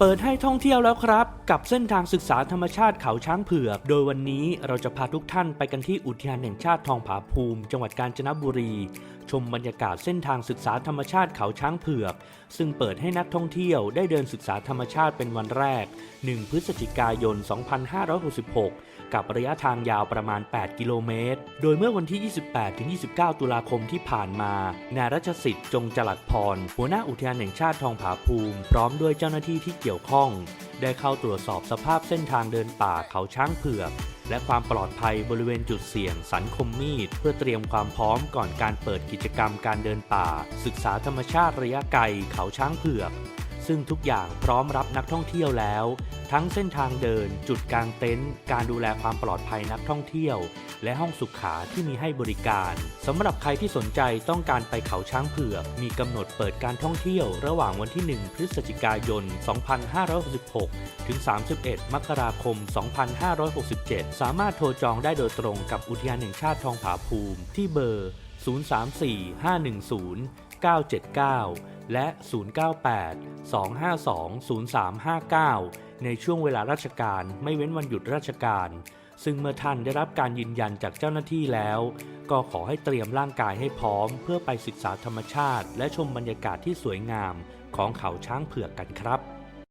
เปิดให้ท่องเที่ยวแล้วครับ กับเส้นทางศึกษาธรรมชาติเขาช้างเผือก โดยวันนี้เราจะพาทุกท่านไปกันที่อุทยานแห่งชาติทองผาภูมิ จังหวัดกาญจนบุรี ชมบรรยากาศเส้นทางศึกษาธรรมชาติเขาช้างเผือก ซึ่งเปิดให้นักท่องเที่ยวได้เดินศึกษาธรรมชาติเป็นวันแรก 1 พฤศจิกายน 2566 กับระยะทางยาวประมาณ 8 กิโลเมตร โดยเมื่อวันที่ 28-29 ตุลาคมที่ผ่านมานายรัชสิทธิ์จงจลัดพรหัวหน้าอุทยานแห่งชาติทองผาภูมิ พร้อมด้วยเจ้าหน้าที่ที่กี่ยวข้อง ได้เข้าตรวจสอบสภาพเส้นทางเดินป่าเขาช้างเผือก และความปลอดภัยบริเวณจุดเสี่ยง สันคมมีด เพื่อเตรียมความพร้อมก่อนการเปิดกิจกรรมการเดินป่า ศึกษาธรรมชาติระยะไกลเขาช้างเผือก ซึ่งทุกอย่างพร้อมรับนักท่องเที่ยวแล้ว ทั้งเส้นทางเดิน จุดกางเต็นท์การดูแลความปลอดภัยนักท่องเที่ยว และห้องสุขาที่มีให้บริการสำหรับใครที่สนใจต้องการไปเขาช้างเผือก มีกำหนดเปิดการท่องเที่ยว ระหว่างวันที่ 1 พฤศจิกายน 2566 ถึง 31 มกราคม 2567 สามารถโทรจองได้โดยตรงกับอุทยานแห่งชาติทองผาภูมิ ที่เบอร์ 034-510-979 และ 098-252-0359 ในช่วงเวลาราชการไม่เว้นวันหยุดราชการ ซึ่งเมื่อท่านได้รับการยืนยันจากเจ้าหน้าที่แล้ว ก็ขอให้เตรียมร่างกายให้พร้อม เพื่อไปศึกษาธรรมชาติ และชมบรรยากาศที่สวยงามของเขาช้างเผือกกันครับ